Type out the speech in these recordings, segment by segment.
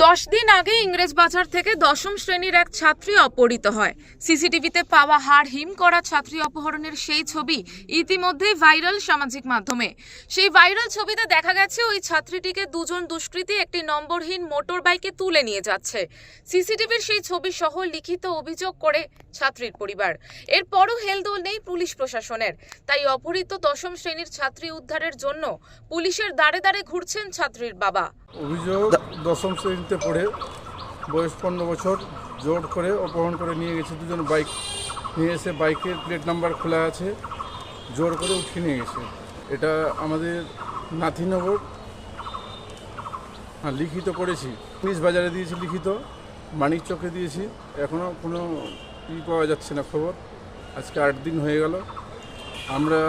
দশ দিন আগে ইংরেজ বাজার থেকে দশম শ্রেণির এক ছাত্রী অপহৃত হয়। সিসিটিভিতে পাওয়া হাড় হিম করা ছাত্রী অপহরণের সেই ছবি ইতিমধ্যেই ভাইরাল সামাজিক মাধ্যমে। সেই ভাইরাল ছবিতে দেখা গেছে, ওই ছাত্রীটিকে দুজন দুষ্কৃতী একটি নম্বরহীন মোটর বাইকে তুলে নিয়ে যাচ্ছে। সিসিটিভির সেই ছবি সহ লিখিত অভিযোগ করে ছাত্রীর পরিবার। এরপরও হেলদোল নেই পুলিশ প্রশাসনের। তাই অপহৃত দশম শ্রেণির ছাত্রী উদ্ধারের জন্য পুলিশের দাঁড়ে দাঁড়ে ঘুরছেন ছাত্রীর বাবা। অভিযোগ দশম শ্রেণীতে পড়ে বয়স পনেরো বছর জোর করে অপহরণ করে নিয়ে গেছে দুজন বাইক। নিয়ে এসে বাইকের প্লেট নাম্বার খোলা আছে জোর করে উঠিয়ে নিয়ে গেছে। এটা আমাদের নাথিনগর হ্যাঁ লিখিত করেছি পুলিশ বাজারে দিয়েছি লিখিত মানিক চকে দিয়েছি। এখনও কোনো ই পাওয়া যাচ্ছে না খবর। আজকে আট দিন হয়ে গেল। আমরা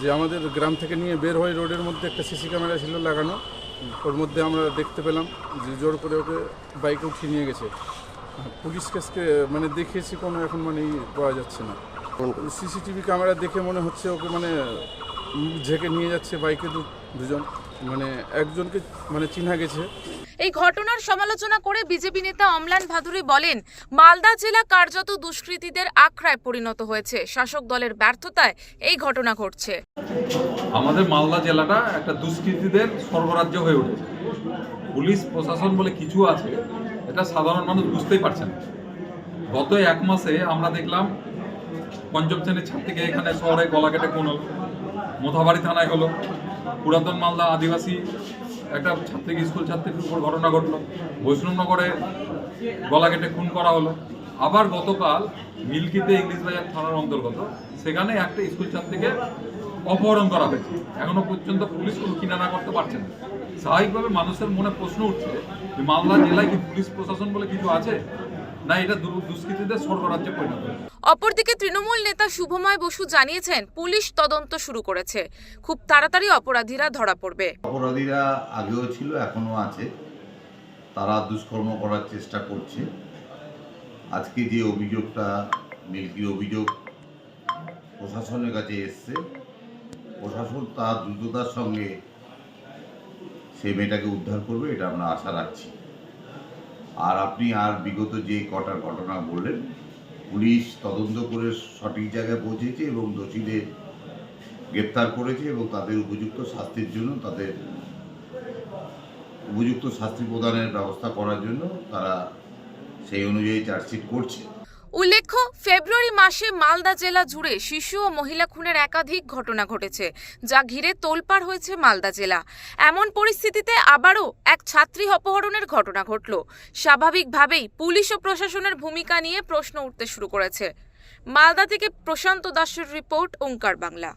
যে আমাদের গ্রাম থেকে নিয়ে বের হয়ে রোডের মধ্যে একটা সিসি ক্যামেরা ছিল লাগানো ওর মধ্যে আমরা দেখতে পেলাম যে জোর করে ওকে বাইকে উঠিয়ে নিয়ে গেছে। পুলিশ কেসকে মানে দেখিয়েছি কোনো এখন মানে পাওয়া যাচ্ছে না। সিসিটিভি ক্যামেরা দেখে মনে হচ্ছে ওকে মানে ঝেঁকে নিয়ে যাচ্ছে বাইকে দুজন। মানে একজনকে মানে চিনা গেছে। এই ঘটনার সমালোচনা করে বিজেপি নেতা অমলান ভাদুরী বলেন, মালদা জেলা কার্যত দুষ্কৃতীদের আখড়ায় পরিণত হয়েছে। শাসক দলের ব্যর্থতায় এই ঘটনা ঘটছে। আমাদের মালদা জেলাটা একটা দুষ্কৃতীদের সর্বরাজ্য হয়ে উঠেছে। পুলিশ, প্রশাসন বলে কিছু আছে, এটা সাধারণ মানুষ বুঝতেই পারছে না। গত এক মাসে আমরা দেখলাম, পঞ্চম শ্রেণির ছাত্রীকে এখানে শহরে গলা কেটে হলো, মোথাবাড়ি থানায় হলো, পুরাতন মালদা আদিবাসী একটা ছাত্রী স্কুল ছাত্রীর উপর ঘটনা ঘটলো। বৈষ্ণবনগরে গলা কেটে খুন করা হলো। আবার গতকাল মিল্কিতে ইংলিশ বাজার থানার অন্তর্গত, সেখানে একটা স্কুল ছাত্রীকে অপহরণ করা হয়েছে। এখনও পর্যন্ত পুলিশ কোনো কিনারা করতে পারছে না। স্বাভাবিকভাবে মানুষের মনে প্রশ্ন উঠছে যে মালদা জেলায় কি পুলিশ প্রশাসন বলে কিছু আছে? না, এটা দুষ্কৃতীদের স্বর্গরাজ্যে পরিণত হয়েছে। অপরদিকে তৃণমূল নেতা শুভময় বসু জানিয়েছেন, পুলিশ তদন্ত শুরু করেছে। খুব তাড়াতাড়ি অপরাধীরা ধরা পড়বে। অপরাধীরা আগেও ছিল এখনও আছে। তারা দুষ্কর্ম করার চেষ্টা করছে। আজকে যে অভিযোগটা, মিল্কির অভিযোগ প্রশাসনের কাছে এসছে, প্রশাসন তার দ্রুততার সঙ্গে সেই মেয়েটাকে উদ্ধার করবে, এটা আমরা আশা রাখছি। আর আপনি আর বিগত যে কটার ঘটনা বললেন পুলিশ তদন্ত করে সঠিক জায়গায় পৌঁছেছে এবং দোষীদের গ্রেপ্তার করেছে এবং তাদের উপযুক্ত শাস্তির জন্য, তাদের উপযুক্ত শাস্তি প্রদানের ব্যবস্থা করার জন্য তারা সেই অনুযায়ী চার্জশিট করছে। উল্লেখ্য, ফেব্রুয়ারি মাসে মালদা জেলা জুড়ে শিশু ও মহিলা খুনের একাধিক ঘটনা ঘটেছে, যা ঘিরে তোলপাড় হয়েছে মালদা জেলা। এমন পরিস্থিতিতে আবারও এক ছাত্রী অপহরণের ঘটনা ঘটল। স্বাভাবিকভাবেই পুলিশ ও প্রশাসনের ভূমিকা নিয়ে প্রশ্ন উঠতে শুরু করেছে। মালদা থেকে প্রশান্ত দাসের রিপোর্ট, ওঙ্কার বাংলা।